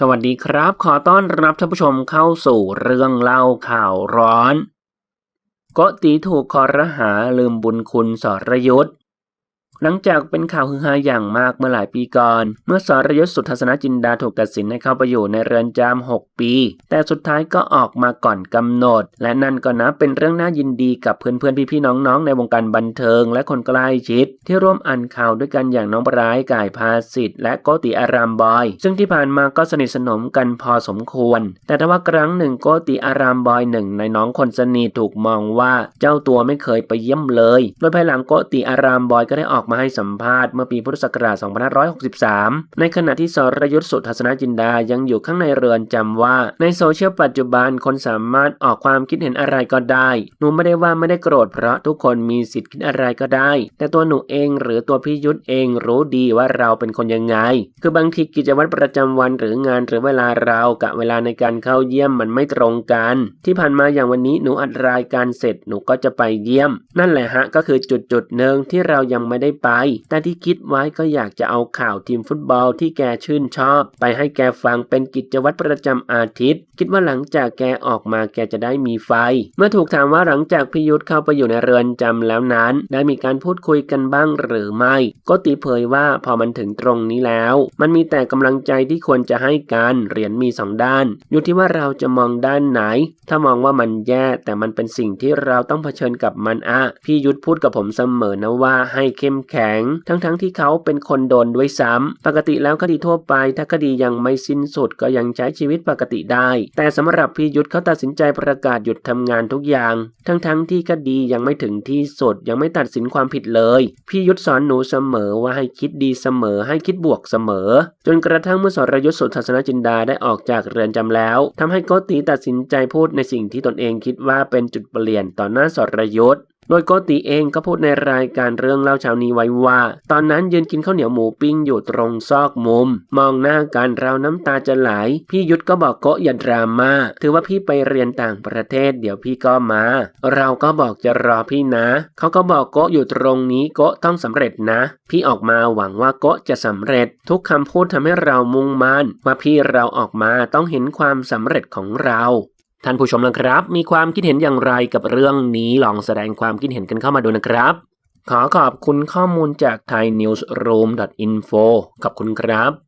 สวัสดีครับ ขอต้อนรับท่านผู้ชมเข้าสู่เรื่องเล่าข่าวร้อน โกตีถูกคอรหาลืมบุญคุณสรยุทธ หลังจากเป็นข่าวฮือฮาอย่างมากเมื่อหลายปีก่อน เมื่อสรยุทธสุทัศนจินดาถูกตัดสินให้เข้าไปอยู่ในเรือนจำ 6 ปี แต่สุดท้ายก็ออกมาก่อนกำหนด และนั่นก็นับเป็นเรื่องน่ายินดีกับเพื่อนๆ พี่ๆ น้องๆ ในวงการบันเทิง และคนใกล้ชิด ที่ร่วมอ่านข่าวด้วยกันอย่างน้องปร้ายก่ายพาสิทธิ์และโกติอารามบอย ซึ่งที่ผ่านมาก็สนิทสนมกันพอสมควร แต่ถ้าว่าครั้งหนึ่งโกติอารามบอยหนึ่งในน้องคนสนิทถูกมองว่าเจ้าตัวไม่เคยไปเยี่ยมเลย โดยภายหลังโกติอารามบอยก็ได้ออกมาให้สัมภาษณ์เมื่อปีพุทธศักราช 2563 ในขณะที่สรยุทธสุทัศนจินดายังอยู่ข้างในเรือนจำว่า ในโซเชียลปัจจุบันคนสามารถออกความคิดเห็นอะไรก็ได้ หนูไม่ได้ว่าไม่ได้โกรธเพราะทุกคนมีสิทธิ์คิดอะไรก็ได้ แต่ตัวหนูเองหรือตัวพี่ยุทธเองรู้ดีว่าเราเป็นคนยังไง คือบางทีกิจวัตรประจำวันหรืองานหรือเวลาเรากับเวลาในการเข้าเยี่ยมมันไม่ตรงกัน ที่ผ่านมาอย่างวันนี้หนูอัดรายการเสร็จหนูก็จะไปเยี่ยม นั่นแหละฮะก็คือจุดจุดหนึ่งที่เรายังไม่ได้ไป แต่ที่คิดไว้ก็อยากจะเอาข่าวทีมฟุตบอลที่แกชื่นชอบ ไปให้แกฟังเป็นกิจวัตรประจำอาทิตย์ คิดว่าหลังจากแกออกมาแกจะได้มีไฟ เมื่อถูกถามว่าหลังจากพิยุทธเข้าไปอยู่ในเรือนจำแล้วนั้น ได้มีการพูดคุยกันบ้างหรือไม่ ก็ตีเผยว่าพอมันถึงตรงนี้แล้ว มันมีแต่กำลังใจที่ควรจะให้กันเหรียญมีสองด้าน อยู่ที่ว่าเราจะมองด้านไหน ถ้ามองว่ามันแย่แต่มันเป็นสิ่งที่เราต้องเผชิญกับมันอะพี่ยุทธพูดกับผมเสมอนะว่าให้เข้มแข็ง ทั้งๆที่เขาเป็นคนโดนด้วยซ้ำปกติแล้วคดีทั่วไป ถ้าคดียังไม่สิ้นสุดก็ยังใช้ชีวิตปกติได้ แต่สำหรับพี่ยุทธเขาตัดสินใจประกาศหยุดทำงานทุกอย่าง ทั้งๆที่คดียังไม่ถึงที่สุดยังไม่ตัดสินความผิดเลยพี่ยุทธสอนหนูเสมอว่าให้คิดดีเสมอให้คิดบวกเสมอ จนกระทั่งเมื่อสรยุทธสุทัศนจินดาได้ออกจากเรือนจำแล้วทำให้โกติตัดสินใจพูดในสิ่งที่ตนเองคิดว่าเป็นจุดเปลี่ยนต่อหน้าสรยุทธ โดยโกติเองก็พูดในรายการเรื่องเล่าเช้านี้ไว้ว่า ตอนนั้นยืนกินข้าวเหนียวหมูปิ้งอยู่ตรงซอกมุม มองหน้ากันเราน้ำตาจะไหล พี่ยุทธก็บอกโกะอย่าดราม่า ถือว่าพี่ไปเรียนต่างประเทศเดี๋ยวพี่ก็มา เราก็บอกจะรอพี่นะ เขาก็บอกโกะอยู่ตรงนี้โกะต้องสำเร็จนะ พี่ออกมาหวังว่าโกะจะสำเร็จ ทุกคำพูดทำให้เรามุ่งมั่นว่าพี่เราออกมาต้องเห็นความสำเร็จของเรา ท่านผู้ชมนะครับ มีความคิดเห็นอย่างไรกับเรื่องนี้ลองแสดงความคิดเห็นกันเข้ามาดูนะครับ ขอขอบคุณข้อมูลจาก thainewsroom.info ขอบคุณครับ